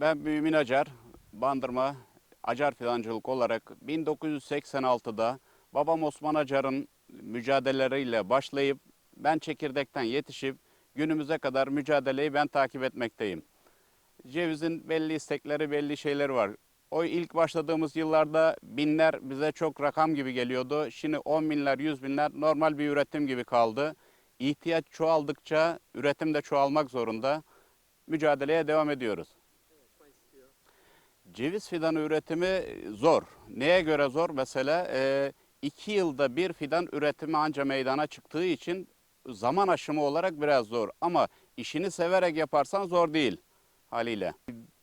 Ben Mümin Acar, Bandırma Acar Fidancılık olarak 1986'da babam Osman Acar'ın mücadeleleriyle başlayıp ben çekirdekten yetişip günümüze kadar mücadeleyi ben takip etmekteyim. Cevizin belli istekleri, belli şeyleri var. O ilk başladığımız yıllarda binler bize çok rakam gibi geliyordu. Şimdi on binler, yüz binler normal bir üretim gibi kaldı. İhtiyaç çoğaldıkça üretim de çoğalmak zorunda. Mücadeleye devam ediyoruz. Ceviz fidanı üretimi zor. Neye göre zor? Mesela e, iki yılda bir fidan üretimi anca meydana çıktığı için zaman aşımı olarak biraz zor. Ama işini severek yaparsan zor değil haliyle.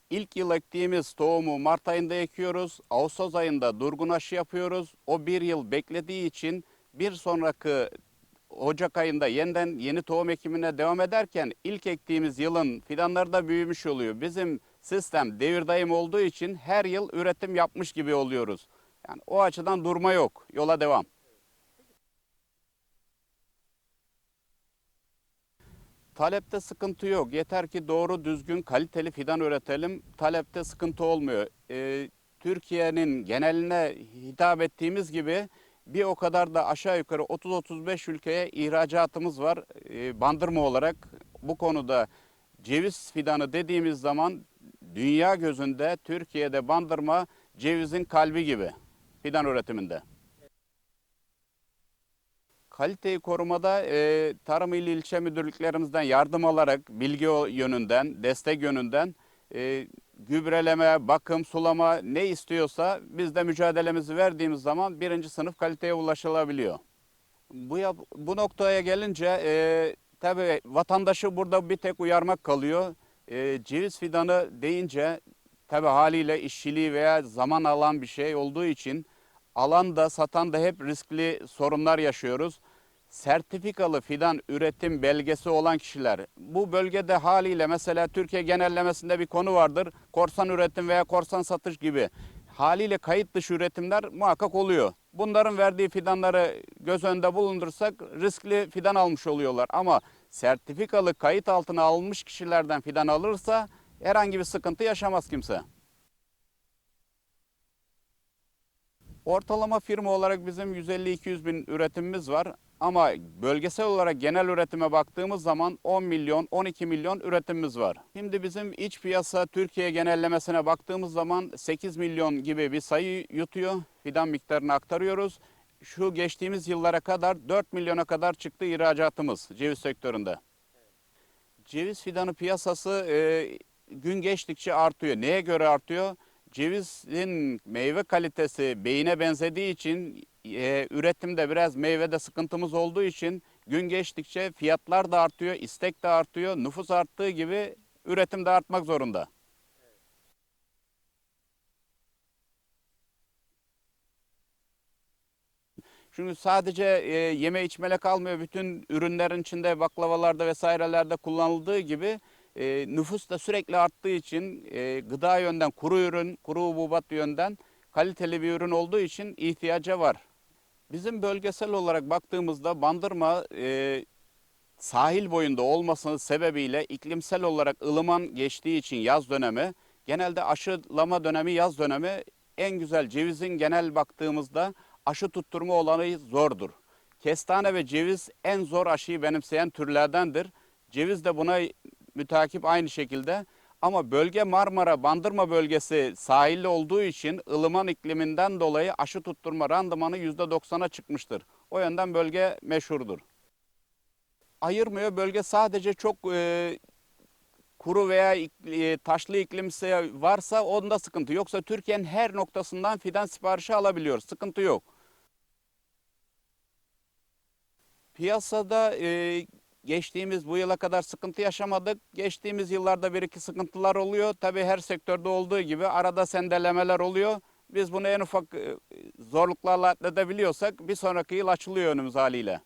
İlk yıl ektiğimiz tohumu Mart ayında ekiyoruz. Ağustos ayında durgun aşı yapıyoruz. O bir yıl beklediği için bir sonraki Ocak ayında yeniden yeni tohum ekimine devam ederken ilk ektiğimiz yılın fidanları da büyümüş oluyor. Bizim sistem devir daim olduğu için her yıl üretim yapmış gibi oluyoruz. Yani o açıdan durma yok. Yola devam. Talepte sıkıntı yok. Yeter ki doğru düzgün kaliteli fidan üretelim. Talepte sıkıntı olmuyor. Ee, Türkiye'nin geneline hitap ettiğimiz gibi bir o kadar da aşağı yukarı 30-35 ülkeye ihracatımız var. Ee, bandırma olarak bu konuda ceviz fidanı dediğimiz zaman dünya gözünde Türkiye'de bandırma cevizin kalbi gibi fidan üretiminde. Kaliteyi korumada e, Tarım İl ilçe müdürlüklerimizden yardım alarak bilgi yönünden, destek yönünden e, gübreleme, bakım, sulama ne istiyorsa biz de mücadelemizi verdiğimiz zaman birinci sınıf kaliteye ulaşılabiliyor. Bu, bu noktaya gelince e, tabii vatandaşı burada bir tek uyarmak kalıyor. E, ceviz fidanı deyince tabii haliyle işçiliği veya zaman alan bir şey olduğu için alan da satan da hep riskli sorunlar yaşıyoruz. Sertifikalı fidan üretim belgesi olan kişiler bu bölgede haliyle mesela Türkiye genellemesinde bir konu vardır. Korsan üretim veya korsan satış gibi haliyle kayıt dışı üretimler muhakkak oluyor. Bunların verdiği fidanları göz önünde bulundursak riskli fidan almış oluyorlar. Ama sertifikalı kayıt altına alınmış kişilerden fidan alırsa herhangi bir sıkıntı yaşamaz kimse. Ortalama firma olarak bizim 150-200 bin üretimimiz var. Ama bölgesel olarak genel üretime baktığımız zaman 10 milyon, 12 milyon üretimimiz var. Şimdi bizim iç piyasa Türkiye genellemesine baktığımız zaman 8 milyon gibi bir sayı yutuyor. Fidan miktarını aktarıyoruz. Şu geçtiğimiz yıllara kadar 4 milyona kadar çıktı ihracatımız ceviz sektöründe. Ceviz fidanı piyasası e, gün geçtikçe artıyor. Neye göre artıyor? Cevizin meyve kalitesi beyine benzediği için e, üretimde biraz meyvede sıkıntımız olduğu için gün geçtikçe fiyatlar da artıyor, istek de artıyor, nüfus arttığı gibi üretim de artmak zorunda. Çünkü sadece e, yeme içmele kalmıyor. Bütün ürünlerin içinde baklavalarda vesairelerde kullanıldığı gibi e, nüfus da sürekli arttığı için e, gıda yönden kuru ürün, kuru hububat yönden kaliteli bir ürün olduğu için ihtiyaca var. Bizim bölgesel olarak baktığımızda Bandırma e, sahil boyunda olmasının sebebiyle iklimsel olarak ılıman geçtiği için yaz dönemi genelde aşılama dönemi yaz dönemi en güzel cevizin genel baktığımızda aşı tutturma olanı zordur. Kestane ve ceviz en zor aşıyı benimseyen türlerdendir. Ceviz de buna mütakip aynı şekilde. Ama bölge Marmara, Bandırma bölgesi sahilli olduğu için ılıman ikliminden dolayı aşı tutturma randımanı %90'a çıkmıştır. O yönden bölge meşhurdur. Ayırmıyor bölge sadece çok e, kuru veya e, taşlı iklimse varsa onda sıkıntı. Yoksa Türkiye'nin her noktasından fidan siparişi alabiliyoruz. Sıkıntı yok. Piyasada e, geçtiğimiz bu yıla kadar sıkıntı yaşamadık. Geçtiğimiz yıllarda bir iki sıkıntılar oluyor. Tabii her sektörde olduğu gibi arada sendelemeler oluyor. Biz bunu en ufak zorluklarla atlatabiliyorsak bir sonraki yıl açılıyor önümüz haliyle.